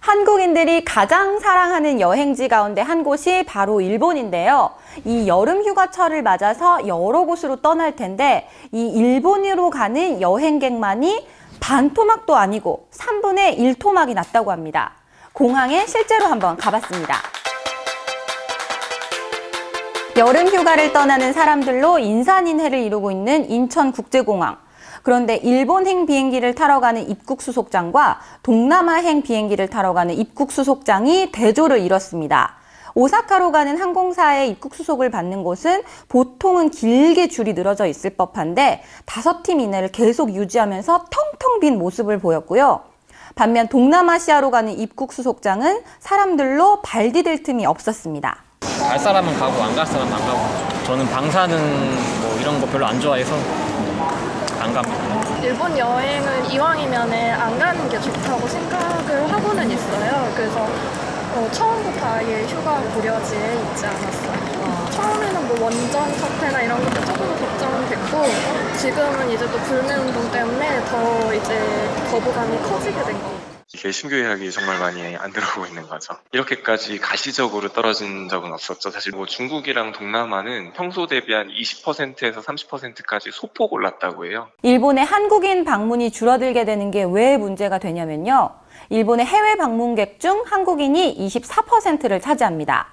한국인들이 가장 사랑하는 여행지 가운데 한 곳이 바로 일본인데요. 이 여름 휴가철을 맞아서 여러 곳으로 떠날 텐데 이 일본으로 가는 여행객만이 반 토막도 아니고 3분의 1 토막이 났다고 합니다. 공항에 실제로 한번 가봤습니다. 여름 휴가를 떠나는 사람들로 인산인해를 이루고 있는 인천국제공항. 그런데 일본행 비행기를 타러 가는 입국 수속장과 동남아행 비행기를 타러 가는 입국 수속장이 대조를 이뤘습니다. 오사카로 가는 항공사의 입국 수속을 받는 곳은 보통은 길게 줄이 늘어져 있을 법한데 다섯 팀 이내를 계속 유지하면서 텅텅 빈 모습을 보였고요. 반면 동남아시아로 가는 입국 수속장은 사람들로 발 디딜 틈이 없었습니다. 갈 사람은 가고 안 갈 사람은 안 가고 저는 방사능 뭐 이런 거 별로 안 좋아해서 안 갑니다. 일본 여행은 이왕이면은 안 가는 게 좋다고 생각을 하고는 있어요. 그래서 어, 처음부터 아예 휴가 고려지에 있지 않았어요. 처음에는 뭐 원정 사태나 이런 것도 조금 걱정은 됐고 지금은 이제 또 불매운동 때문에 더 이제 거부감이 커지게 된것 같아요. 예약이 정말 많이 안 들어오고 있는 거죠. 이렇게까지 가시적으로 떨어진 적은 없었죠. 사실 뭐 중국이랑 동남아는 평소 대비 한 20%에서 30%까지 소폭 올랐다고 해요. 일본의 한국인 방문이 줄어들게 되는 게 왜 문제가 되냐면요. 일본의 해외 방문객 중 한국인이 24%를 차지합니다.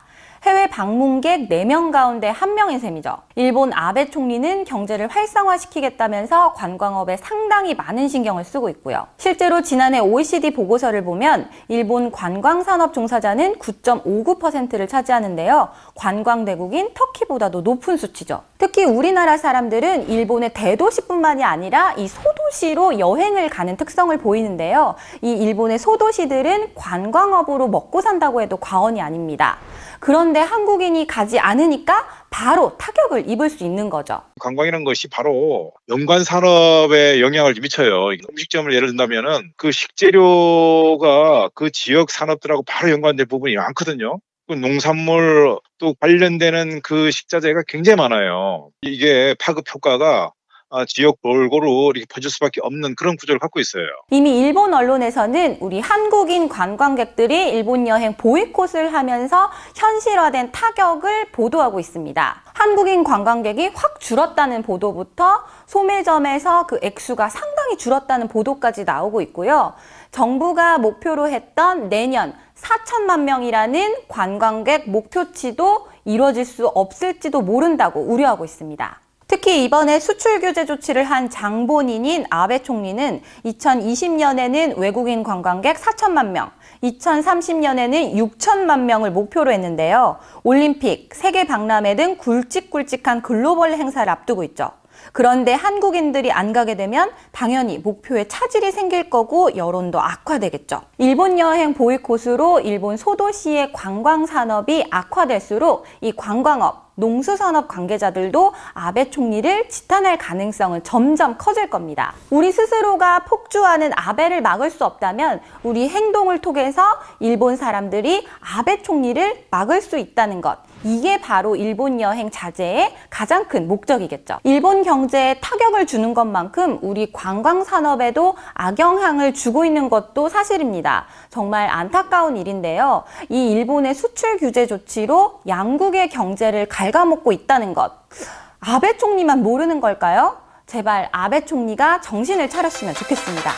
해외 방문객 4명 가운데 1명인 셈이죠. 일본 아베 총리는 경제를 활성화시키겠다면서 관광업에 상당히 많은 신경을 쓰고 있고요. 실제로 지난해 OECD 보고서를 보면 일본 관광산업 종사자는 9.59%를 차지하는데요. 관광대국인 터키보다도 높은 수치죠. 특히 우리나라 사람들은 일본의 대도시뿐만이 아니라 이 소도 시로 여행을 가는 특성을 보이는데요. 이 일본의 소도시들은 관광업으로 먹고 산다고 해도 과언이 아닙니다. 그런데 한국인이 가지 않으니까 바로 타격을 입을 수 있는 거죠. 관광이라는 것이 바로 연관 산업에 영향을 미쳐요. 음식점을 예를 든다면은 그 식재료가 그 지역 산업들하고 바로 연관된 부분이 많거든요. 그 농산물 또 관련되는 그 식자재가 굉장히 많아요. 이게 파급 효과가 아, 지역 골고루 이렇게 퍼질 수밖에 없는 그런 구조를 갖고 있어요. 이미 일본 언론에서는 우리 한국인 관광객들이 일본 여행 보이콧을 하면서 현실화된 타격을 보도하고 있습니다. 한국인 관광객이 확 줄었다는 보도부터 소매점에서 그 액수가 상당히 줄었다는 보도까지 나오고 있고요. 정부가 목표로 했던 내년 4천만 명이라는 관광객 목표치도 이뤄질 수 없을지도 모른다고 우려하고 있습니다. 특히 이번에 수출 규제 조치를 한 장본인인 아베 총리는 2020년에는 외국인 관광객 4천만 명, 2030년에는 6천만 명을 목표로 했는데요. 올림픽, 세계 박람회 등 굵직굵직한 글로벌 행사를 앞두고 있죠. 그런데 한국인들이 안 가게 되면 당연히 목표에 차질이 생길 거고 여론도 악화되겠죠. 일본 여행 보이콧으로 일본 소도시의 관광 산업이 악화될수록 이 관광업, 농수산업 관계자들도 아베 총리를 지탄할 가능성은 점점 커질 겁니다. 우리 스스로가 폭주하는 아베를 막을 수 없다면 우리 행동을 통해서 일본 사람들이 아베 총리를 막을 수 있다는 것. 이게 바로 일본 여행 자제의 가장 큰 목적이겠죠. 일본 경제에 타격을 주는 것만큼 우리 관광 산업에도 악영향을 주고 있는 것도 사실입니다. 정말 안타까운 일인데요. 이 일본의 수출 규제 조치로 양국의 경제를 갉아먹고 있다는 것. 아베 총리만 모르는 걸까요? 제발 아베 총리가 정신을 차렸으면 좋겠습니다.